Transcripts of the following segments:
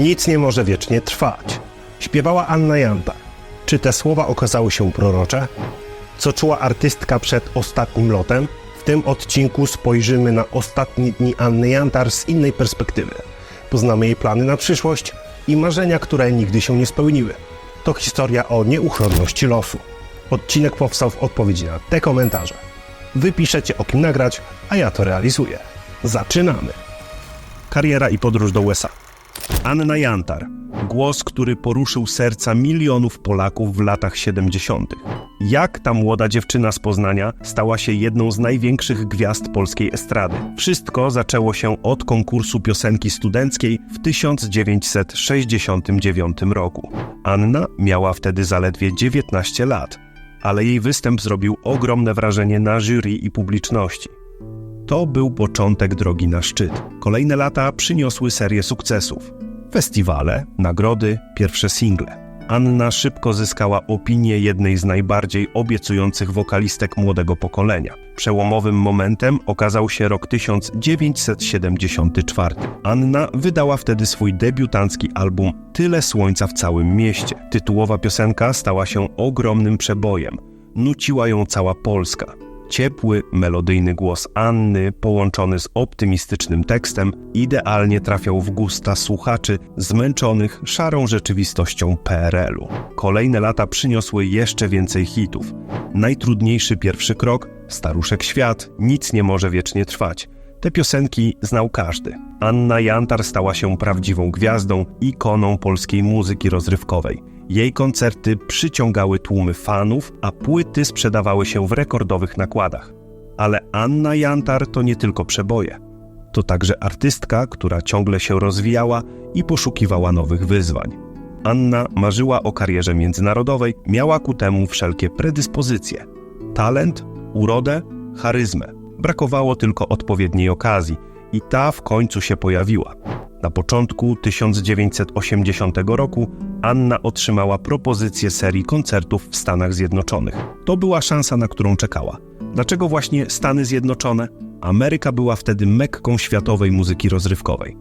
Nic nie może wiecznie trwać. Śpiewała Anna Janta. Czy te słowa okazały się prorocze? Co czuła artystka przed ostatnim lotem? W tym odcinku spojrzymy na ostatnie dni Anny Jantar z innej perspektywy. Poznamy jej plany na przyszłość i marzenia, które nigdy się nie spełniły. To historia o nieuchronności losu. Odcinek powstał w odpowiedzi na te komentarze. Wy piszecie o kim nagrać, a ja to realizuję. Zaczynamy! Kariera i podróż do USA. Anna Jantar. Głos, który poruszył serca milionów Polaków w latach 70. Jak ta młoda dziewczyna z Poznania stała się jedną z największych gwiazd polskiej estrady? Wszystko zaczęło się od konkursu piosenki studenckiej w 1969 roku. Anna miała wtedy zaledwie 19 lat, ale jej występ zrobił ogromne wrażenie na jury i publiczności. To był początek drogi na szczyt. Kolejne lata przyniosły serię sukcesów. Festiwale, nagrody, pierwsze single. Anna szybko zyskała opinię jednej z najbardziej obiecujących wokalistek młodego pokolenia. Przełomowym momentem okazał się rok 1974. Anna wydała wtedy swój debiutancki album Tyle słońca w całym mieście. Tytułowa piosenka stała się ogromnym przebojem. Nuciła ją cała Polska. Ciepły, melodyjny głos Anny, połączony z optymistycznym tekstem, idealnie trafiał w gusta słuchaczy zmęczonych szarą rzeczywistością PRL-u. Kolejne lata przyniosły jeszcze więcej hitów. Najtrudniejszy pierwszy krok, Staruszek Świat, Nic nie może wiecznie trwać. Te piosenki znał każdy. Anna Jantar stała się prawdziwą gwiazdą, ikoną polskiej muzyki rozrywkowej. Jej koncerty przyciągały tłumy fanów, a płyty sprzedawały się w rekordowych nakładach. Ale Anna Jantar to nie tylko przeboje. To także artystka, która ciągle się rozwijała i poszukiwała nowych wyzwań. Anna marzyła o karierze międzynarodowej, miała ku temu wszelkie predyspozycje: talent, urodę, charyzmę. Brakowało tylko odpowiedniej okazji i ta w końcu się pojawiła. Na początku 1980 roku Anna otrzymała propozycję serii koncertów w Stanach Zjednoczonych. To była szansa, na którą czekała. Dlaczego właśnie Stany Zjednoczone? Ameryka była wtedy mekką światowej muzyki rozrywkowej.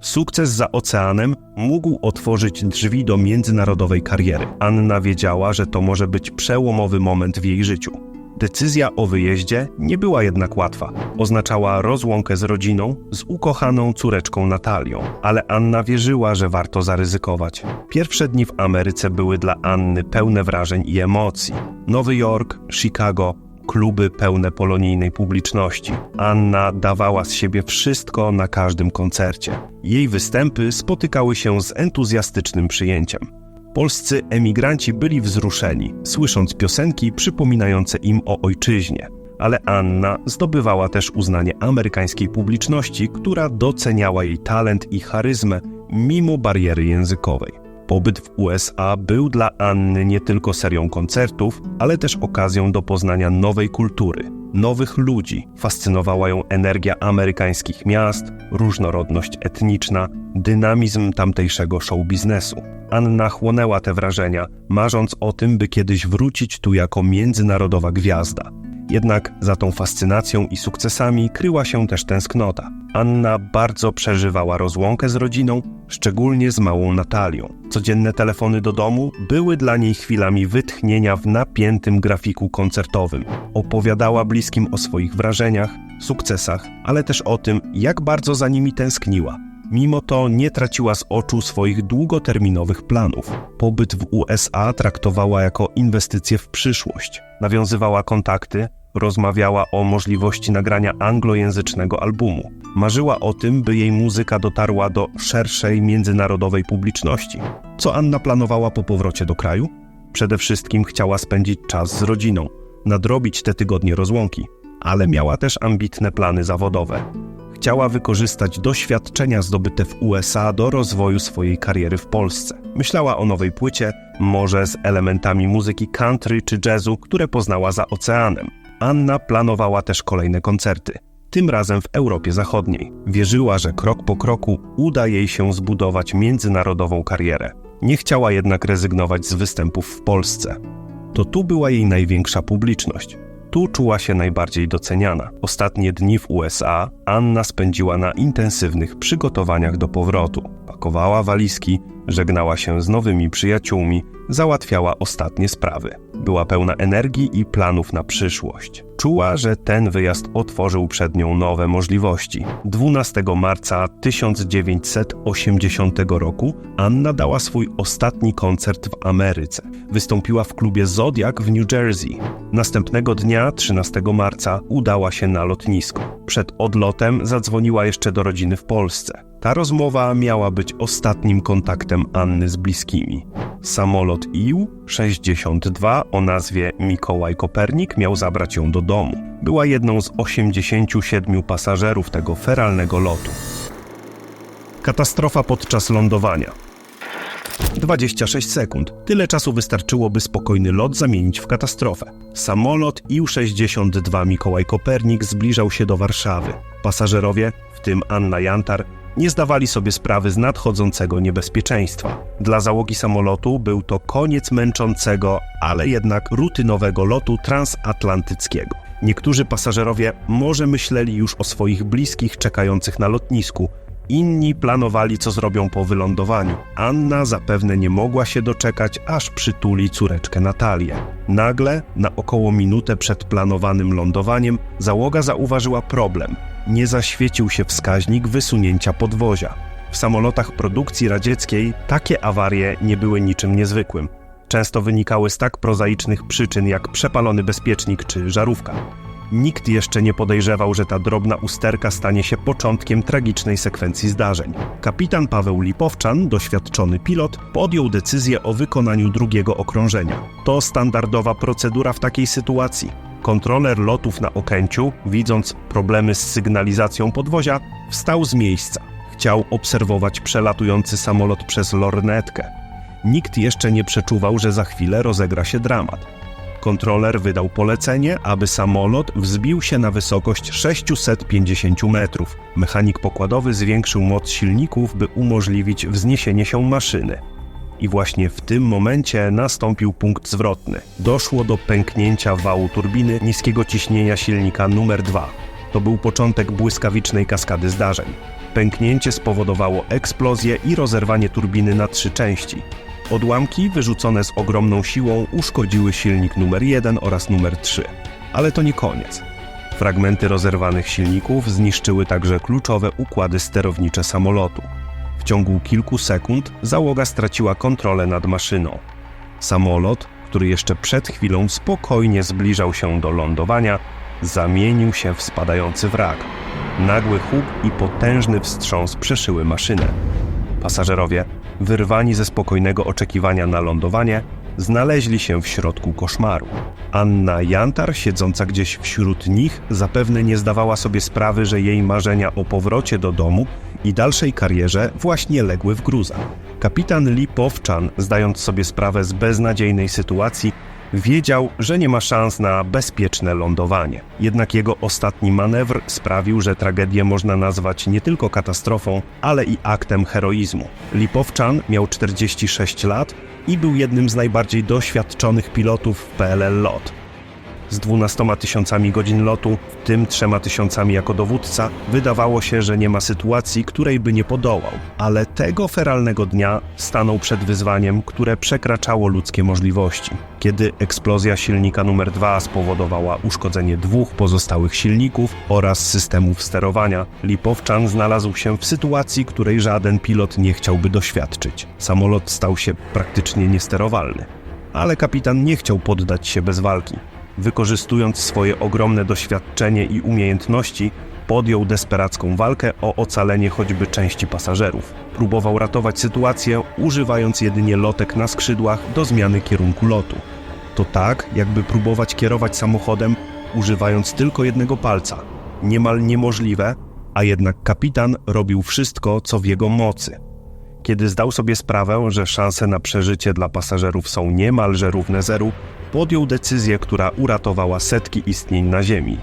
Sukces za oceanem mógł otworzyć drzwi do międzynarodowej kariery. Anna wiedziała, że to może być przełomowy moment w jej życiu. Decyzja o wyjeździe nie była jednak łatwa. Oznaczała rozłąkę z rodziną, z ukochaną córeczką Natalią, ale Anna wierzyła, że warto zaryzykować. Pierwsze dni w Ameryce były dla Anny pełne wrażeń i emocji. Nowy Jork, Chicago, kluby pełne polonijnej publiczności. Anna dawała z siebie wszystko na każdym koncercie. Jej występy spotykały się z entuzjastycznym przyjęciem. Polscy emigranci byli wzruszeni, słysząc piosenki przypominające im o ojczyźnie. Ale Anna zdobywała też uznanie amerykańskiej publiczności, która doceniała jej talent i charyzmę mimo bariery językowej. Pobyt w USA był dla Anny nie tylko serią koncertów, ale też okazją do poznania nowej kultury, nowych ludzi. Fascynowała ją energia amerykańskich miast, różnorodność etniczna, dynamizm tamtejszego show biznesu. Anna chłonęła te wrażenia, marząc o tym, by kiedyś wrócić tu jako międzynarodowa gwiazda. Jednak za tą fascynacją i sukcesami kryła się też tęsknota. Anna bardzo przeżywała rozłąkę z rodziną, szczególnie z małą Natalią. Codzienne telefony do domu były dla niej chwilami wytchnienia w napiętym grafiku koncertowym. Opowiadała bliskim o swoich wrażeniach, sukcesach, ale też o tym, jak bardzo za nimi tęskniła. Mimo to nie traciła z oczu swoich długoterminowych planów. Pobyt w USA traktowała jako inwestycję w przyszłość. Nawiązywała kontakty, rozmawiała o możliwości nagrania anglojęzycznego albumu. Marzyła o tym, by jej muzyka dotarła do szerszej międzynarodowej publiczności. Co Anna planowała po powrocie do kraju? Przede wszystkim chciała spędzić czas z rodziną, nadrobić te tygodnie rozłąki, ale miała też ambitne plany zawodowe chciała wykorzystać doświadczenia zdobyte w USA do rozwoju swojej kariery w Polsce. Myślała o nowej płycie, może z elementami muzyki country czy jazzu, które poznała za oceanem. Anna planowała też kolejne koncerty, tym razem w Europie Zachodniej. Wierzyła, że krok po kroku uda jej się zbudować międzynarodową karierę. Nie chciała jednak rezygnować z występów w Polsce. To tu była jej największa publiczność Tu czuła się najbardziej doceniana. Ostatnie dni w USA Anna spędziła na intensywnych przygotowaniach do powrotu. Pakowała walizki, żegnała się z nowymi przyjaciółmi, załatwiała ostatnie sprawy. Była pełna energii i planów na przyszłość. Czuła, że ten wyjazd otworzył przed nią nowe możliwości. 12 marca 1980 roku Anna dała swój ostatni koncert w Ameryce. Wystąpiła w klubie Zodiac w New Jersey. Następnego dnia, 13 marca, udała się na lotnisko. Przed odlotem zadzwoniła jeszcze do rodziny w Polsce. Ta rozmowa miała być ostatnim kontaktem Anny z bliskimi. Samolot IU-62 o nazwie Mikołaj Kopernik miał zabrać ją do domu. Była jedną z 87 pasażerów tego feralnego lotu. Katastrofa podczas lądowania. 26 sekund. Tyle czasu wystarczyło, by spokojny lot zamienić w katastrofę. Samolot IU-62 Mikołaj Kopernik zbliżał się do Warszawy. Pasażerowie, w tym Anna Jantar, nie zdawali sobie sprawy z nadchodzącego niebezpieczeństwa. Dla załogi samolotu był to koniec męczącego, ale jednak rutynowego lotu transatlantyckiego. Niektórzy pasażerowie może myśleli już o swoich bliskich czekających na lotnisku, inni planowali, co zrobią po wylądowaniu. Anna zapewne nie mogła się doczekać, aż przytuli córeczkę Natalię. Nagle, na około minutę przed planowanym lądowaniem, załoga zauważyła problem. Nie zaświecił się wskaźnik wysunięcia podwozia. W samolotach produkcji radzieckiej takie awarie nie były niczym niezwykłym. Często wynikały z tak prozaicznych przyczyn jak przepalony bezpiecznik czy żarówka. Nikt jeszcze nie podejrzewał, że ta drobna usterka stanie się początkiem tragicznej sekwencji zdarzeń. Kapitan Paweł Lipowczan, doświadczony pilot, podjął decyzję o wykonaniu drugiego okrążenia. To standardowa procedura w takiej sytuacji. Kontroler lotów na Okęciu, widząc problemy z sygnalizacją podwozia, wstał z miejsca. Chciał obserwować przelatujący samolot przez lornetkę. Nikt jeszcze nie przeczuwał, że za chwilę rozegra się dramat. Kontroler wydał polecenie, aby samolot wzbił się na wysokość 650 metrów. Mechanik pokładowy zwiększył moc silników, by umożliwić wzniesienie się maszyny. I właśnie w tym momencie nastąpił punkt zwrotny. Doszło do pęknięcia wału turbiny niskiego ciśnienia silnika numer 2. To był początek błyskawicznej kaskady zdarzeń. Pęknięcie spowodowało eksplozję i rozerwanie turbiny na trzy części. Odłamki wyrzucone z ogromną siłą uszkodziły silnik numer 1 oraz numer 3. Ale to nie koniec. Fragmenty rozerwanych silników zniszczyły także kluczowe układy sterownicze samolotu. W ciągu kilku sekund załoga straciła kontrolę nad maszyną. Samolot, który jeszcze przed chwilą spokojnie zbliżał się do lądowania, zamienił się w spadający wrak. Nagły huk i potężny wstrząs przeszyły maszynę. Pasażerowie, wyrwani ze spokojnego oczekiwania na lądowanie, znaleźli się w środku koszmaru. Anna Jantar, siedząca gdzieś wśród nich, zapewne nie zdawała sobie sprawy, że jej marzenia o powrocie do domu i dalszej karierze właśnie legły w gruzach. Kapitan Lipowczan, zdając sobie sprawę z beznadziejnej sytuacji, wiedział, że nie ma szans na bezpieczne lądowanie. Jednak jego ostatni manewr sprawił, że tragedię można nazwać nie tylko katastrofą, ale i aktem heroizmu. Lipowczan miał 46 lat i był jednym z najbardziej doświadczonych pilotów w PLL LOT. Z 12 tysiącami godzin lotu, w tym trzema tysiącami jako dowódca, wydawało się, że nie ma sytuacji, której by nie podołał. Ale tego feralnego dnia stanął przed wyzwaniem, które przekraczało ludzkie możliwości. Kiedy eksplozja silnika numer 2 spowodowała uszkodzenie dwóch pozostałych silników oraz systemów sterowania, Lipowczan znalazł się w sytuacji, której żaden pilot nie chciałby doświadczyć. Samolot stał się praktycznie niesterowalny. Ale kapitan nie chciał poddać się bez walki. Wykorzystując swoje ogromne doświadczenie i umiejętności, podjął desperacką walkę o ocalenie choćby części pasażerów. Próbował ratować sytuację, używając jedynie lotek na skrzydłach do zmiany kierunku lotu. To tak, jakby próbować kierować samochodem, używając tylko jednego palca. Niemal niemożliwe, a jednak kapitan robił wszystko, co w jego mocy. Kiedy zdał sobie sprawę, że szanse na przeżycie dla pasażerów są niemalże równe zeru, podjął decyzję, która uratowała setki istnień na Ziemi.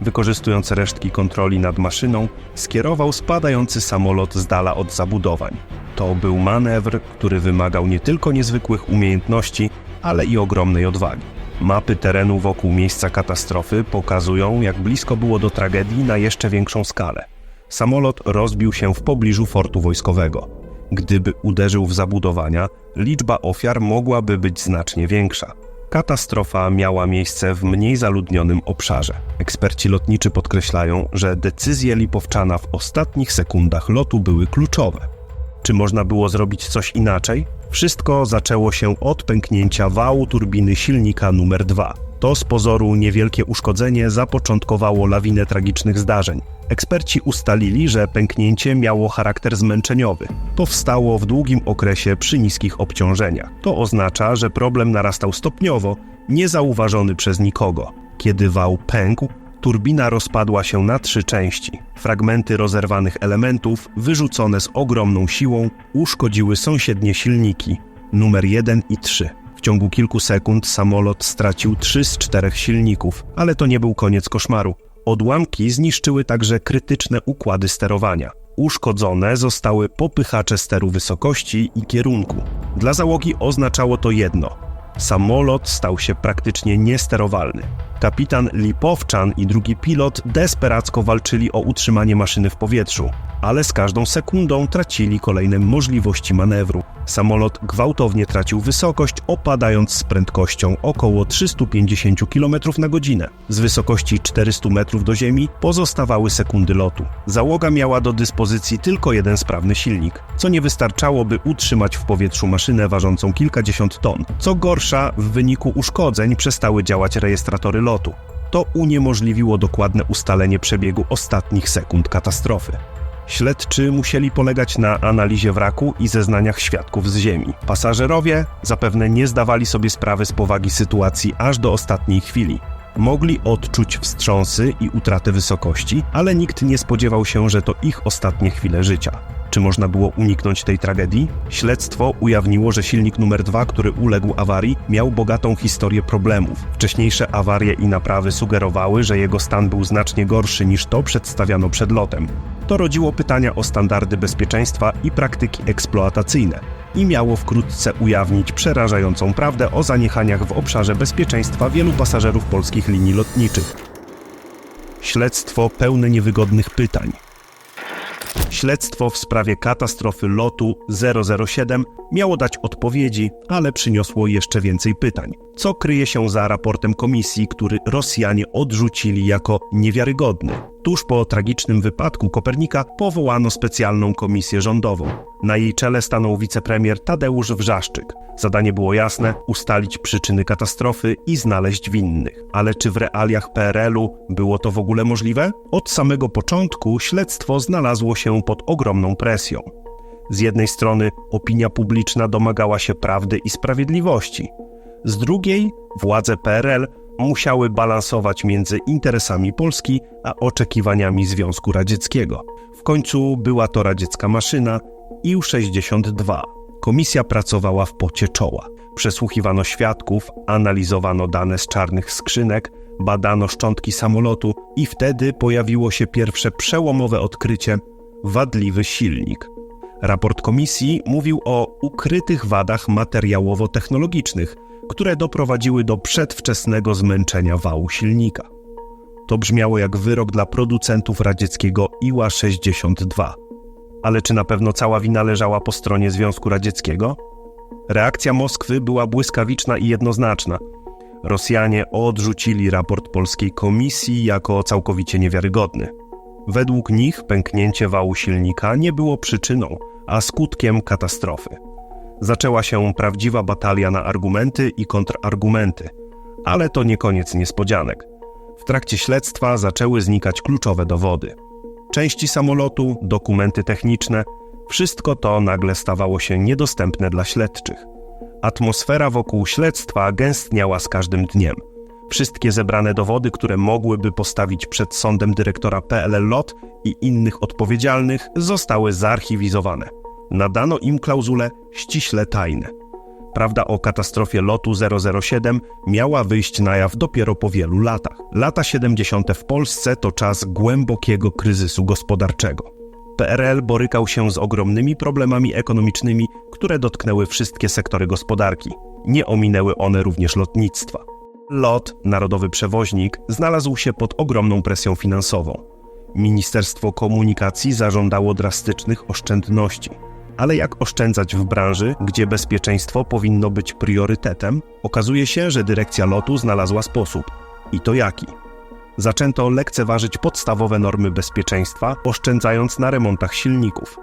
Wykorzystując resztki kontroli nad maszyną, skierował spadający samolot z dala od zabudowań. To był manewr, który wymagał nie tylko niezwykłych umiejętności, ale i ogromnej odwagi. Mapy terenu wokół miejsca katastrofy pokazują, jak blisko było do tragedii na jeszcze większą skalę. Samolot rozbił się w pobliżu fortu wojskowego. Gdyby uderzył w zabudowania, liczba ofiar mogłaby być znacznie większa. Katastrofa miała miejsce w mniej zaludnionym obszarze. Eksperci lotniczy podkreślają, że decyzje Lipowczana w ostatnich sekundach lotu były kluczowe. Czy można było zrobić coś inaczej? Wszystko zaczęło się od pęknięcia wału turbiny silnika numer 2. To z pozoru niewielkie uszkodzenie zapoczątkowało lawinę tragicznych zdarzeń. Eksperci ustalili, że pęknięcie miało charakter zmęczeniowy. Powstało w długim okresie przy niskich obciążeniach. To oznacza, że problem narastał stopniowo, niezauważony przez nikogo. Kiedy wał pękł, turbina rozpadła się na trzy części. Fragmenty rozerwanych elementów, wyrzucone z ogromną siłą, uszkodziły sąsiednie silniki numer 1 i 3. W ciągu kilku sekund samolot stracił trzy z czterech silników, ale to nie był koniec koszmaru. Odłamki zniszczyły także krytyczne układy sterowania. Uszkodzone zostały popychacze steru wysokości i kierunku. Dla załogi oznaczało to jedno: samolot stał się praktycznie niesterowalny. Kapitan Lipowczan i drugi pilot desperacko walczyli o utrzymanie maszyny w powietrzu, ale z każdą sekundą tracili kolejne możliwości manewru. Samolot gwałtownie tracił wysokość, opadając z prędkością około 350 km na godzinę. Z wysokości 400 metrów do ziemi pozostawały sekundy lotu. Załoga miała do dyspozycji tylko jeden sprawny silnik, co nie wystarczało, by utrzymać w powietrzu maszynę ważącą kilkadziesiąt ton. Co gorsza, w wyniku uszkodzeń przestały działać rejestratory lotu. To uniemożliwiło dokładne ustalenie przebiegu ostatnich sekund katastrofy. Śledczy musieli polegać na analizie wraku i zeznaniach świadków z ziemi. Pasażerowie zapewne nie zdawali sobie sprawy z powagi sytuacji aż do ostatniej chwili. Mogli odczuć wstrząsy i utratę wysokości, ale nikt nie spodziewał się, że to ich ostatnie chwile życia. Czy można było uniknąć tej tragedii? Śledztwo ujawniło, że silnik numer 2, który uległ awarii, miał bogatą historię problemów. Wcześniejsze awarie i naprawy sugerowały, że jego stan był znacznie gorszy niż to przedstawiano przed lotem. To rodziło pytania o standardy bezpieczeństwa i praktyki eksploatacyjne i miało wkrótce ujawnić przerażającą prawdę o zaniechaniach w obszarze bezpieczeństwa wielu pasażerów polskich linii lotniczych. Śledztwo pełne niewygodnych pytań. Śledztwo w sprawie katastrofy lotu 007 miało dać odpowiedzi, ale przyniosło jeszcze więcej pytań. Co kryje się za raportem komisji, który Rosjanie odrzucili jako niewiarygodny? Tuż po tragicznym wypadku Kopernika powołano specjalną komisję rządową. Na jej czele stanął wicepremier Tadeusz Wrzaszczyk. Zadanie było jasne: ustalić przyczyny katastrofy i znaleźć winnych. Ale czy w realiach PRL-u było to w ogóle możliwe? Od samego początku śledztwo znalazło się pod ogromną presją. Z jednej strony opinia publiczna domagała się prawdy i sprawiedliwości, z drugiej władze PRL musiały balansować między interesami Polski a oczekiwaniami Związku Radzieckiego. W końcu była to radziecka maszyna IU-62. Komisja pracowała w pocie czoła. Przesłuchiwano świadków, analizowano dane z czarnych skrzynek, badano szczątki samolotu i wtedy pojawiło się pierwsze przełomowe odkrycie wadliwy silnik. Raport komisji mówił o ukrytych wadach materiałowo-technologicznych, które doprowadziły do przedwczesnego zmęczenia wału silnika. To brzmiało jak wyrok dla producentów radzieckiego Iła-62. Ale czy na pewno cała wina leżała po stronie Związku Radzieckiego? Reakcja Moskwy była błyskawiczna i jednoznaczna. Rosjanie odrzucili raport polskiej komisji jako całkowicie niewiarygodny. Według nich pęknięcie wału silnika nie było przyczyną, a skutkiem katastrofy. Zaczęła się prawdziwa batalia na argumenty i kontrargumenty, ale to nie koniec niespodzianek. W trakcie śledztwa zaczęły znikać kluczowe dowody. Części samolotu, dokumenty techniczne, wszystko to nagle stawało się niedostępne dla śledczych. Atmosfera wokół śledztwa gęstniała z każdym dniem. Wszystkie zebrane dowody, które mogłyby postawić przed sądem dyrektora PLL LOT i innych odpowiedzialnych, zostały zarchiwizowane. Nadano im klauzule ściśle tajne. Prawda o katastrofie lotu 007 miała wyjść na jaw dopiero po wielu latach. Lata 70. w Polsce to czas głębokiego kryzysu gospodarczego. PRL borykał się z ogromnymi problemami ekonomicznymi, które dotknęły wszystkie sektory gospodarki. Nie ominęły one również lotnictwa. LOT, narodowy przewoźnik, znalazł się pod ogromną presją finansową. Ministerstwo Komunikacji zażądało drastycznych oszczędności. Ale jak oszczędzać w branży, gdzie bezpieczeństwo powinno być priorytetem? Okazuje się, że dyrekcja lotu znalazła sposób. I to jaki? Zaczęto lekceważyć podstawowe normy bezpieczeństwa, oszczędzając na remontach silników.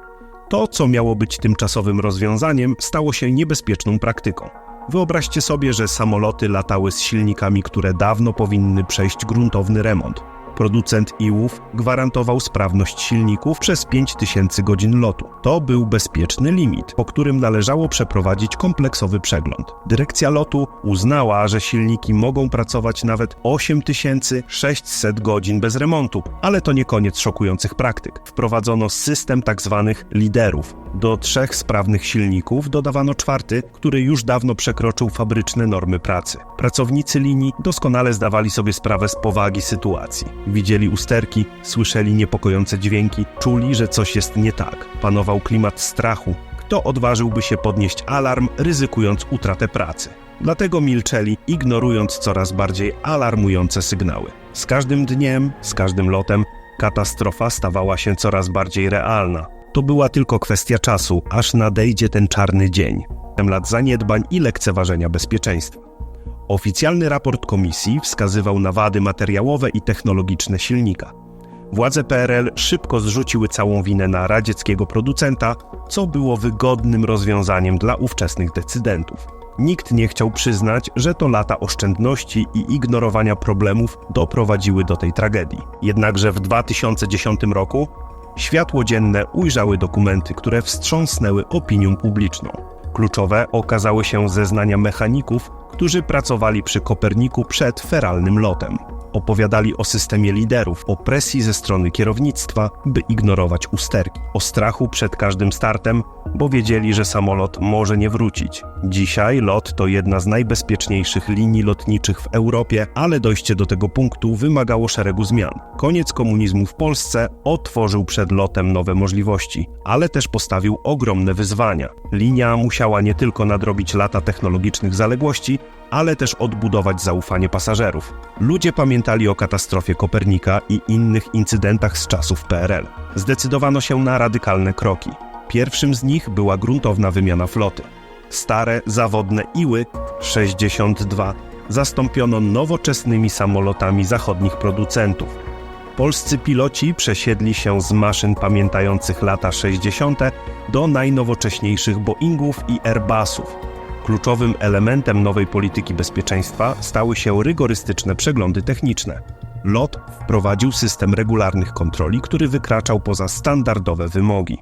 To, co miało być tymczasowym rozwiązaniem, stało się niebezpieczną praktyką. Wyobraźcie sobie, że samoloty latały z silnikami, które dawno powinny przejść gruntowny remont. Producent iłów gwarantował sprawność silników przez 5000 godzin lotu. To był bezpieczny limit, po którym należało przeprowadzić kompleksowy przegląd. Dyrekcja lotu uznała, że silniki mogą pracować nawet 8600 godzin bez remontu, ale to nie koniec szokujących praktyk. Wprowadzono system tzw. liderów. Do trzech sprawnych silników dodawano czwarty, który już dawno przekroczył fabryczne normy pracy. Pracownicy linii doskonale zdawali sobie sprawę z powagi sytuacji. Widzieli usterki, słyszeli niepokojące dźwięki, czuli, że coś jest nie tak. Panował klimat strachu. Kto odważyłby się podnieść alarm, ryzykując utratę pracy? Dlatego milczeli, ignorując coraz bardziej alarmujące sygnały. Z każdym dniem, z każdym lotem, katastrofa stawała się coraz bardziej realna. To była tylko kwestia czasu, aż nadejdzie ten czarny dzień. Lat zaniedbań i lekceważenia bezpieczeństwa. Oficjalny raport komisji wskazywał na wady materiałowe i technologiczne silnika. Władze PRL szybko zrzuciły całą winę na radzieckiego producenta, co było wygodnym rozwiązaniem dla ówczesnych decydentów. Nikt nie chciał przyznać, że to lata oszczędności i ignorowania problemów doprowadziły do tej tragedii. Jednakże w 2010 roku światło dzienne ujrzały dokumenty, które wstrząsnęły opinią publiczną. Kluczowe okazały się zeznania mechaników, którzy pracowali przy Koperniku przed feralnym lotem. Opowiadali o systemie liderów, o presji ze strony kierownictwa, by ignorować usterki, o strachu przed każdym startem, bo wiedzieli, że samolot może nie wrócić. Dzisiaj lot to jedna z najbezpieczniejszych linii lotniczych w Europie, ale dojście do tego punktu wymagało szeregu zmian. Koniec komunizmu w Polsce otworzył przed lotem nowe możliwości, ale też postawił ogromne wyzwania. Linia musiała nie tylko nadrobić lata technologicznych zaległości, ale też odbudować zaufanie pasażerów. Ludzie pamiętali o katastrofie Kopernika i innych incydentach z czasów PRL. Zdecydowano się na radykalne kroki. Pierwszym z nich była gruntowna wymiana floty. Stare, zawodne Iły 62 zastąpiono nowoczesnymi samolotami zachodnich producentów. Polscy piloci przesiedli się z maszyn pamiętających lata 60. do najnowocześniejszych Boeingów i Airbusów. Kluczowym elementem nowej polityki bezpieczeństwa stały się rygorystyczne przeglądy techniczne. LOT wprowadził system regularnych kontroli, który wykraczał poza standardowe wymogi.